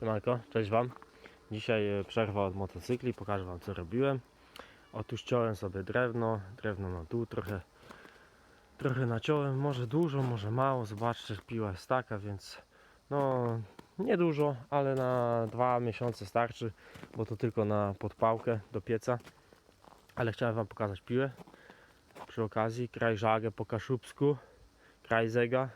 Siemanko, cześć Wam. Dzisiaj e, przerwa od motocykli, pokażę Wam co robiłem. Otóż ciąłem sobie drewno, drewno na dół, trochę, trochę naciąłem, może dużo, może mało, zobaczcie, piła jest taka, więc no nie dużo, ale na dwa miesiące starczy, bo to tylko na podpałkę do pieca. Ale chciałem Wam pokazać piłę. Przy okazji, kraj żagę po kaszubsku, kraj zega,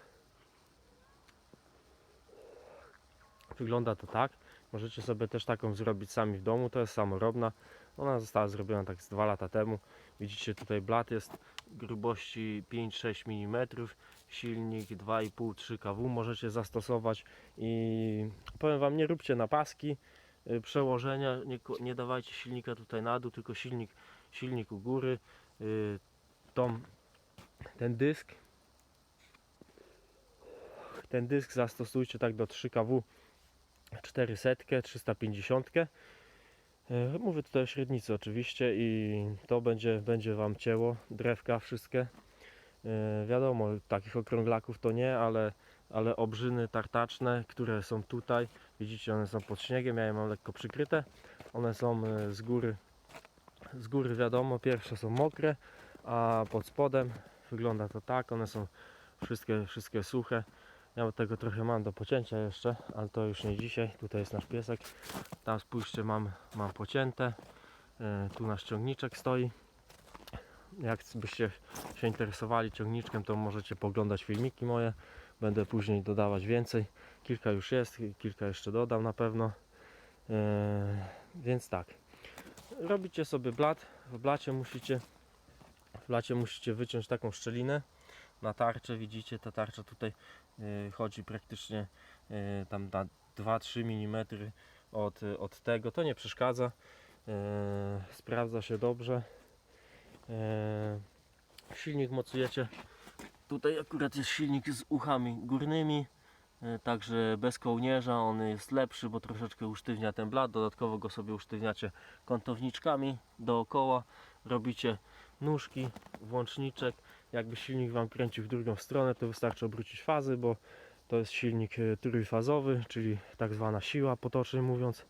Wygląda to tak. Możecie sobie też taką zrobić sami w domu. To jest samorobna. Ona została zrobiona tak z 2 lata temu. Widzicie tutaj blat jest grubości 5-6 mm. Silnik 2,5-3 kW możecie zastosować. I powiem Wam, nie róbcie napaski, y, przełożenia. Nie, nie dawajcie silnika tutaj na dół, tylko silnik, silnik u góry. Y, Tą, ten dysk ten dysk zastosujcie tak do 3 kW 400, 350. E, Mówię tutaj o średnicy oczywiście i to będzie, będzie Wam cięło drewka wszystkie. E, Wiadomo, takich okrąglaków to nie, ale, ale obrzyny tartaczne, które są tutaj, widzicie one są pod śniegiem, ja je mam lekko przykryte. One są e, z góry, z góry wiadomo, pierwsze są mokre, a pod spodem wygląda to tak, one są wszystkie, wszystkie suche. Ja tego trochę mam do pocięcia jeszcze, ale to już nie dzisiaj. Tutaj jest nasz piesek. Tam spójrzcie, mam, mam pocięte. E, Tu nasz ciągniczek stoi. Jak byście się interesowali ciągniczkiem, to możecie poglądać filmiki moje. Będę później dodawać więcej. Kilka już jest, kilka jeszcze dodam na pewno. E, Więc tak. Robicie sobie blat. W blacie musicie w blacie musicie wyciąć taką szczelinę na tarczę. Widzicie, ta tarcza tutaj y, chodzi praktycznie y, tam na 2-3 mm od, od tego. To nie przeszkadza. Y, Sprawdza się dobrze. Silnik mocujecie. Tutaj akurat jest silnik z uchami górnymi. Także bez kołnierza on jest lepszy, bo troszeczkę usztywnia ten blat. Dodatkowo go sobie usztywniacie kątowniczkami dookoła. Robicie nóżki, włączniczek. Jakby silnik Wam kręcił w drugą stronę, to wystarczy obrócić fazy, bo to jest silnik e, trójfazowy, czyli tak zwana siła, potocznie mówiąc.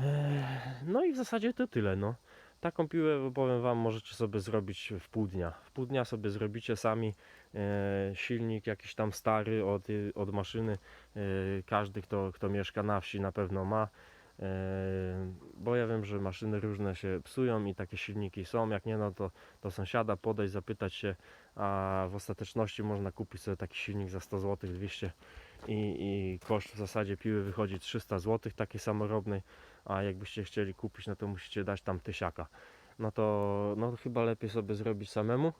Eee, No i w zasadzie to tyle. No. Taką piłę, powiem Wam, możecie sobie zrobić w pół dnia. W pół dnia sobie zrobicie sami e, silnik jakiś tam stary od, od maszyny. E, każdy, kto, kto mieszka na wsi, na pewno ma. E, bo ja wiem, że maszyny różne się psują i takie silniki są. Jak nie, no to do sąsiada podejść, zapytać się, a w ostateczności można kupić sobie taki silnik za 100 zł, 200 i, i koszt w zasadzie piły wychodzi 300 zł takiej samorobnej, a jakbyście chcieli kupić, no to musicie dać tam tysiaka. No to no, chyba lepiej sobie zrobić samemu.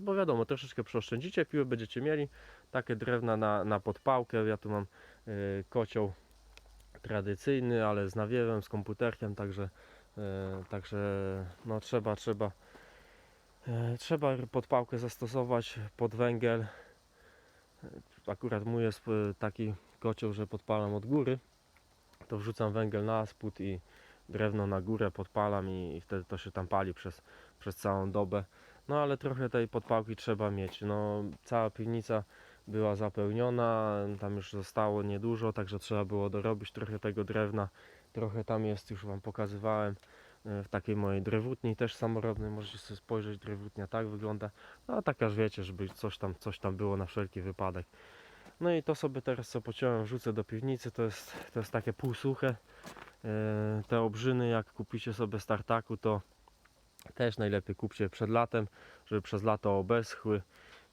Bo wiadomo, troszeczkę przeoszczędzicie, piły będziecie mieli, takie drewna na, na podpałkę, ja tu mam y, kocioł tradycyjny, ale z nawiewem, z komputerkiem, także, e, także no trzeba, trzeba, e, trzeba podpałkę zastosować pod węgiel. Akurat mój jest taki kocioł, że podpalam od góry, to wrzucam węgiel na spód i drewno na górę podpalam i, i wtedy to się tam pali przez, przez całą dobę. No ale trochę tej podpałki trzeba mieć. No, cała piwnica była zapełniona, tam już zostało niedużo, także trzeba było dorobić trochę tego drewna. Trochę tam jest, już Wam pokazywałem, e, w takiej mojej drewutni też samorobnej. Możecie sobie spojrzeć, drewutnia tak wygląda. No a taka, że wiecie, żeby coś tam, coś tam było na wszelki wypadek. No i to sobie teraz co pociąłem, wrzucę do piwnicy, to jest, to jest takie półsuche. E, Te obrzyny jak kupicie sobie z tartaku to też najlepiej kupcie przed latem, żeby przez lato obeschły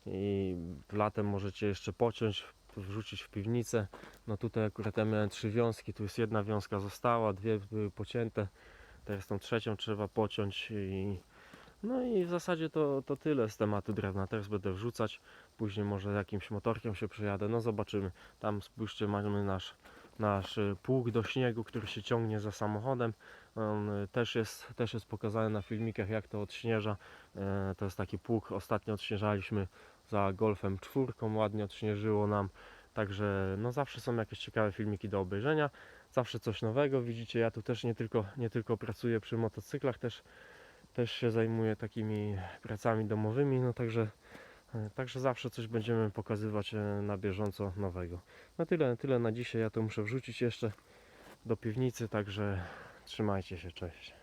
i latem możecie jeszcze pociąć, wrzucić w piwnicę. No tutaj akurat ja miałem trzy wiązki, tu jest jedna wiązka została, dwie były pocięte, teraz tą trzecią trzeba pociąć i no i w zasadzie to, to tyle z tematu drewna. Teraz będę wrzucać, później może jakimś motorkiem się przejadę, no zobaczymy. Tam spójrzcie, mamy nasz, nasz y, pług do śniegu, który się ciągnie za samochodem. On y, też jest, też jest pokazany na filmikach, jak to odśnieża. E, To jest taki pług, ostatnio odśnieżaliśmy za Golfem czwórką, ładnie odśnieżyło nam. Także no zawsze są jakieś ciekawe filmiki do obejrzenia, zawsze coś nowego. Widzicie, ja tu też nie tylko, nie tylko pracuję przy motocyklach, też, też się zajmuję takimi pracami domowymi, no także Także zawsze coś będziemy pokazywać e, na bieżąco nowego. No tyle, tyle na dzisiaj. Ja to muszę wrzucić jeszcze do piwnicy, także trzymajcie się, cześć.